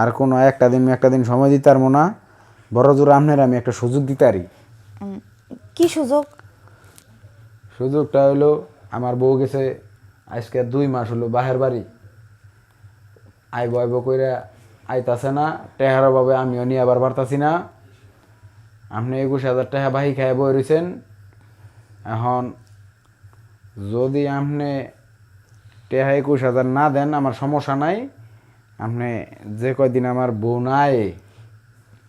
আর কোনো একটা দিন একটা দিন সময় দিতে পারব না। বড় জোর আপনার আমি একটা সুযোগ দিতে পারি কি সুযোগ? সুযোগটা হলো আমার বউ গেছে আজকে দুই মাস হলো বাহের বাড়ি। আইব আইব কইরা আইতাছে না টেহার অভাবে আমিও নিয়ে আবার পারতাছি না। আপনি একুশ হাজার টাকা বাহি খাই বই রয়েছেন এখন যদি আপনি টেহা একুশ হাজার না দেন আমার সমস্যা নাই। আপনি যে কয়দিন আমার বউ নাই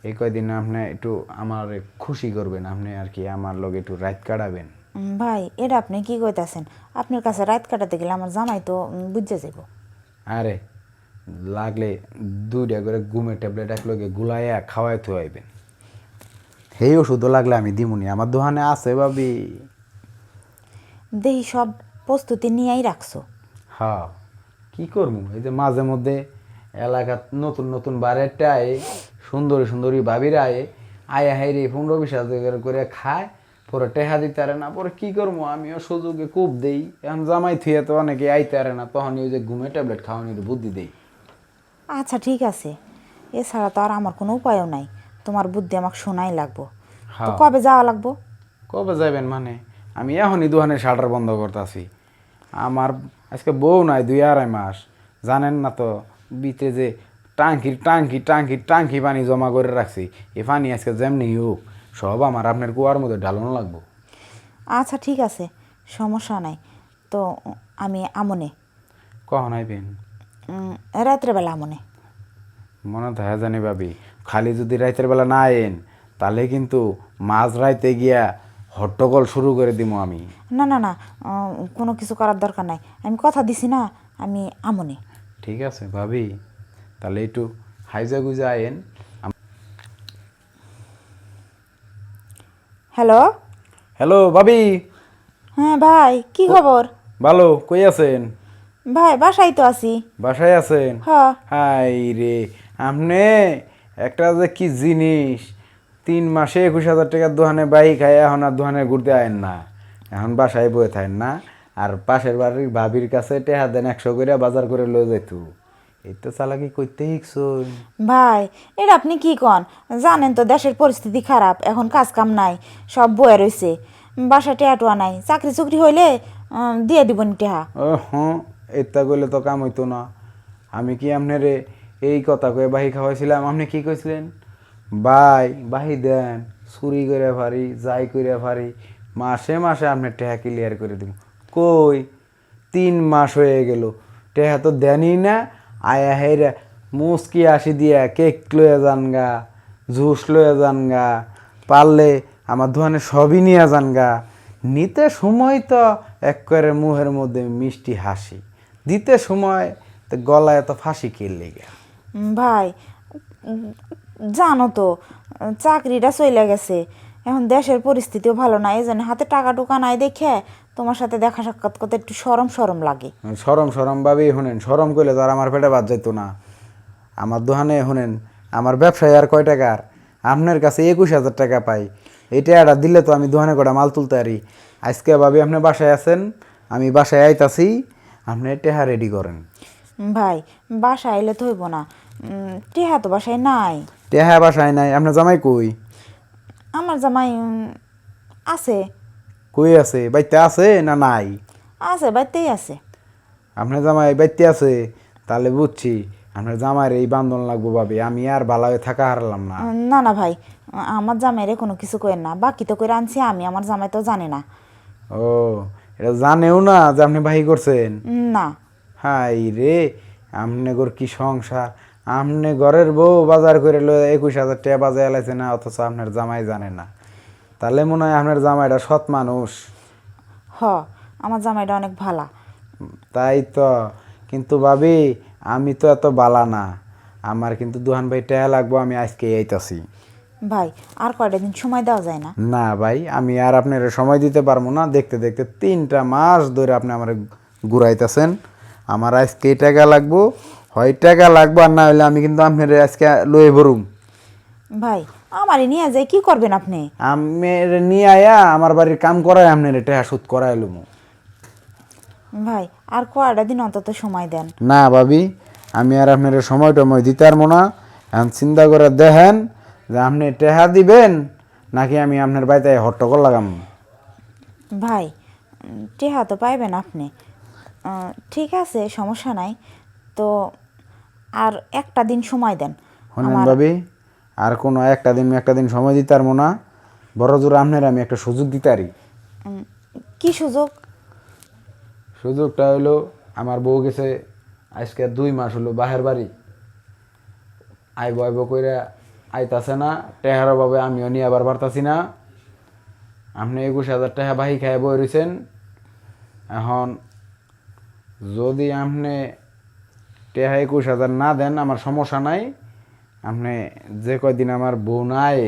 এই কয়দিন আপনি একটু আমার খুশি করবেন আপনি আর কি আমার লগে একটু রাত কাটাবেন। ভাই এটা আপনি কি কইতাছেন? আপনার কাছে রাত কাটাতে গেলে আমার জামাই তো বুঝে যাব আরে লাগলে দুইটা করে ঘুমের ট্যাবলেট এক লগে গুলাইয়া খাওয়াই থুয়াইবেন সেই ওষুধও লাগলে আমি দিমুনি আমার দোকানে আছে ভাবি। দেহি সব প্রস্তুতি নিয়েই রাখছো। হ্যাঁ কি করব এই যে মাঝে মধ্যে এলাকাত নতুন নতুন বারেরটা আয়ে সুন্দরী সুন্দরী ভাবিরা আয়ে আয়া হাইরে পনেরো বিশ হাজার করে খায় পরে টেহা দিতে পারে না পরে কি করব? আমিও সুযোগে কূপ দেই। এখন জামাই থুয়ে তো অনেকে আইতে পারে না তখন ওই যে ঘুমে ট্যাবলেট খাওয়ানোর বুদ্ধি দেই। আচ্ছা ঠিক আছে। এছাড়া তো আর আমার কোনো উপায়ও নাই। তোমার বুদ্ধি আমাকে শোনাই লাগবো। তো হ্যাঁ। কবে যাওয়া লাগবো? কবে যাবেন মানে? আমি এখনই দোকানের শাটার বন্ধ করতেছি। আমার আজকে বউ নাই দুই আড়াই মাস। জানেন না তো বিতে যে টাঙ্কি টাঙ্কি টাঙ্কি টাঙ্কি পানি জমা করে রাখছি। এ পানি আজকে যেমনি হোক সব আমার আপনার কুয়ার মধ্যে ঢালানো লাগবো। আচ্ছা ঠিক আছে সমস্যা নাই। তো আমি আমনে। কখন আইবেন? রাত্রেবেলা আমনে। মনে দেখা জানি ভাবি খালি যদি রাতের বেলা না আইন তাহলে কিন্তু মাঝ রাইতে গিয়া হট্টগোল শুরু করে দিব আমি। না না না কোনো কিছু করার দরকার নাই। আমি কথা দিছি না আমি আমনে। ঠিক আছে ভাবি তাহলে একটু হাইজা গুজা আইন হ্যালো? হ্যালো ভাবি। হ্যাঁ ভাই কি খবর? ভালো কই আছেন? ভাই বাসায় তো আছি। বাসায় আছেন? হাই রে আপনি একটা যে কি জিনিস তিন মাসে একুশ হাজার টাকার দোকানে বাইক খায় এখন আর দোকানে ঘুরতে আয়েন না। এখন বাসায় বয়ে থাকেন না। আর পাশের বাড়ির ভাবির কাছে টেহা দেন একশো করে বাজার করে লয়ে যেত এই তো চালাকি করতে ভাই এটা আপনি কি কন? জানেন তো দেশের পরিস্থিতি খারাপ এখন কাজ কাম নাই সব বয়ে রয়েছে বাসা টেহা টোয়া নাই চাকরি চুকরি হইলে উম, দিয়ে দিবনি টেহা। ও হ্যাঁ এটা করলে তো কাম হইতো না। আমি কি আপনারে এই কথা কয়ে বাহি খাওয়াইছিলাম আপনি কি কইছিলেন? বাই বাহি দেন চুরি করে পারি যাই করে পারি মাসে মাসে আপনি টেহা ক্লিয়ার করে দিব কই? তিন মাস হয়ে গেল। টেহা তো দেনই না। আয়া হেরা মুসকি আসি দিয়া কেক লয়ে যান গা জুস লয়ে যান গা পারলে আমার দোকানে সবই নিয়ে যান গা নিতে সময় তো এক করে মুহের মধ্যে মিষ্টি হাসি। দিতে সময় তো গলায় তো ফাঁসি কিনলে গা ভাই জানো তো, চাকরিটা চলে গেছে। এখন দেশের পরিস্থিতিও ভালো না এই জন্য হাতে টাকা টুকা নাই দেখে তোমার সাথে দেখা সাক্ষাৎ করতে একটু সরম সরম লাগে। সরম সরম ভাবেই শুনেন সরম করলে তো আর আমার পেটে বাদ যাইতো না। আমার দোকানে শুনেন আমার ব্যবসায় আর কয় টাকার আপনার কাছে একুশ হাজার টাকা পাই। এটা টাকাটা দিলে তো আমি দোকানে কটা মাল তুলতে পারি। আজকে ভাবি আপনি বাসায় আছেন আমি বাসায় আইতাছি আপনি টেহা রেডি করেন। ভাই বাসায় আইলে তো হইব না। টেহা তো বাসায় নাই। টেহা বাসায় নাই আপনার জামাই কই? আমার জামাই আছে। কই আছে? বাইতে আছে না নাই? আছে বাইতেই আছে। আপনার জামাই বাইতে আছে? তাহলে বুঝছি আপনার জামাইয়ের এই বান্ধন লাগবো ভাবি আমি আর ভালো হয়ে থাকা হারলাম না। না না ভাই আমার জামাইরে কোনো কিছু করেন না। বাকি তো করে আনছি আমি আমার জামাই তো জানে না। ও এটা জানেও না যে আপনি ভাই করছেন? না। হাই রে আমনে গোর কি সংসার? আমনে ঘরের বউ বাজার করে লো একুশ হাজার টাকা বাজায় এলাইছে না অথচ আপনার জামাই জানে না। তাহলে মনে হয় আপনার জামাইটা সৎ মানুষ। হ আমার জামাইটা অনেক ভালা। তাই তো কিন্তু ভাবি আমি তো এত বালা না। আমার কিন্তু দুহান ভাই টাকা লাগবো আমি আজকে আইতাছি। ভাই আর কয়টা দিন সময় দেওয়া যায় না? না ভাই আমি আর আপনার সময় দিতে পারব না। দেখতে দেখতে তিনটা মাস ধরে আপনি আমার ঘুরাইতেছেন। আমার আজকে এই টাকা লাগবো হয় টাকা লাগবো আর না হলে আমি কিন্তু আপনার আজকে লয়ে ভরুম। ভাই আমারই নিয়ে যাই কি করবেন আপনি? আমি নিয়ে আয়া আমার বাড়ির কাম করাই আপনার টাকা সুদ করাই লুমু। ভাই আর কয়টা দিন অন্তত সময় দেন? না ভাবি আমি আর আপনার সময় টময় দিতে পারব না। এখন চিন্তা করে দেখেন যে আপনি টেহা দিবেন নাকি আমি আপনার বাড়িতে হট্টকল লাগাম। ভাই টেহা তো পাইবেন আপনি। আহ, ঠিক আছে সমস্যা নাই। তো আর একটা দিন সময় দেন। শোনেন ভাবি। আর কোনো একটা দিন একটা দিন সময় দিতে পারব না। বড় জোর আপনার আমি একটা সুযোগ দিতে পারি। কি সুযোগ? সুযোগটা হলো আমার বউ গেছে আজকে দুই মাস হলো বাহের বাড়ি। আইব আইব কইরা আইতাছে না টেহার অভাবে আমিও নিয়ে আবার পারতাছি না। আপনি একুশ হাজার টাকা বাহি খায় বই রয়েছেন এখন যদি আপনি টেহা একুশ হাজার না দেন আমার সমস্যা নাই। আপনি যে কয়দিন আমার বউ নাই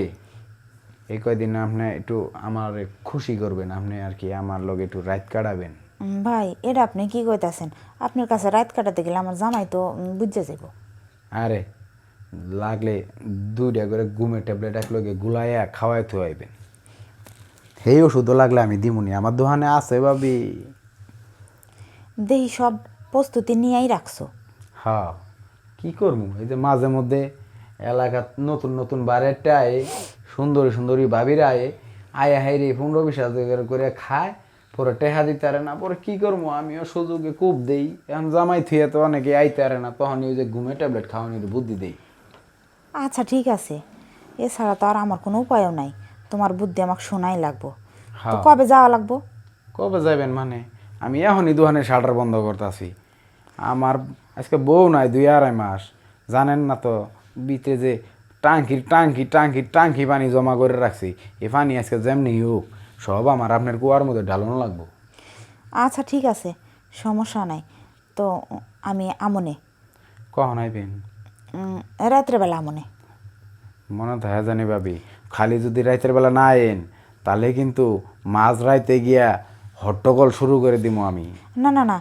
এই কয়দিন আপনি একটু আমার খুশি করবেন আপনি আর কি আমার লগে একটু রাত কাটাবেন। ভাই এটা আপনি কি কইতাছেন? আপনার কাছে রাত কাটাতে গেলে আমার জামাই তো বুঝে যাব আরে লাগলে দুইটা করে ঘুমের ট্যাবলেট এক লগে গুলাইয়া খাওয়াই থুয়াইবেন। সেই ওষুধও লাগলে আমি দিমুনি আমার দোকানে আছে ভাবি। দেহি সব প্রস্তুতি নিয়েই রাখছো। হ্যাঁ কি করব? এই যে মাঝে মধ্যে এলাকার নতুন নতুন বারেরটা আয়ে সুন্দরী সুন্দরী ভাবিরা আয়ে আয়া হাইরে পনেরো বিশ হাজার করে খায় পরে টেহা দিতে পারে না পরে কি করব? আমিও সুযোগে কূপ দেই। এখন জামাই থুয়ে তো অনেকে আইতে পারে না তখন ওই যে ঘুমে ট্যাবলেট খাওয়ানোর বুদ্ধি দেই। আচ্ছা ঠিক আছে। এছাড়া তো আর আমার কোনো উপায়ও নাই। তোমার বুদ্ধি আমাকে শোনাই লাগবো। তো হ্যাঁ। কবে যাওয়া লাগবো? কবে যাবেন মানে? আমি এখনই দোকানের শাটার বন্ধ করতেছি। আমার আজকে বউ নাই দুই আড়াই মাস। জানেন না তো বিতে যে টাঙ্কির টাঙ্কি টাঙ্কির টাঙ্কি পানি জমা করে রাখছি। এ পানি আজকে যেমনি হোক সব আমার আপনার কুয়ার মধ্যে ঢালানো লাগবো। আচ্ছা ঠিক আছে সমস্যা নাই। তো আমি আমনে। কখন আইবেন? রাত্রেবেলা আমনে। মনে থাকে জানি ভাবি খালি যদি রাতের বেলা না আইন তাহলে কিন্তু মাঝ রাইতে গিয়া হট্টগোল শুরু করে দিব আমি। না না না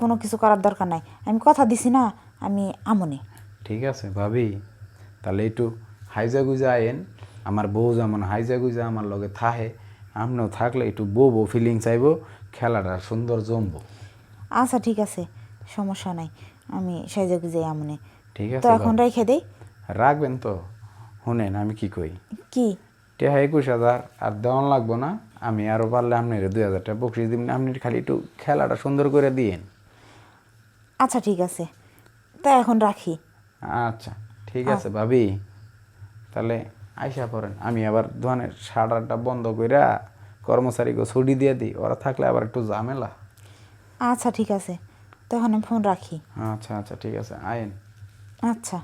কোনো কিছু করার দরকার নাই। আমি কথা দিছি না আমি আমনে। ঠিক আছে ভাবি। তাহলে একটু হাইজা গুজা আইন আমার বউ যেমন হাইজা গুজা আমার লগে থাহে আপনিও থাকলে একটু বউ বউ ফিলিং চাইব খেলাটা সুন্দর জমবো। আচ্ছা ঠিক আছে সমস্যা নাই আমি সাইজে গুজে আমনে। ঠিক তো আছে এখন ভাবি। রেখে দেই। রাখবেন তো? শুনেন আমি কি কই? কি? টেহা একুশ হাজার আর দেওয়ান লাগবো না আমি আরও পারলে আপনার দুই হাজার টাকা বকশিস দিন আপনি খালি একটু খেলাটা সুন্দর করে দিয়েন। আচ্ছা ঠিক আছে তা এখন রাখি। আচ্ছা ঠিক আছে ভাবি। তাহলে আইসা পড়েন আমি আবার দোকানের সাড়াটা বন্ধ কইরা কর্মচারীকে ছুটি দিয়ে দিই ওরা থাকলে আবার একটু ঝামেলা। আচ্ছা ঠিক আছে। তখন আমি ফোন রাখি। আচ্ছা আচ্ছা ঠিক আছে আইন আচ্ছা।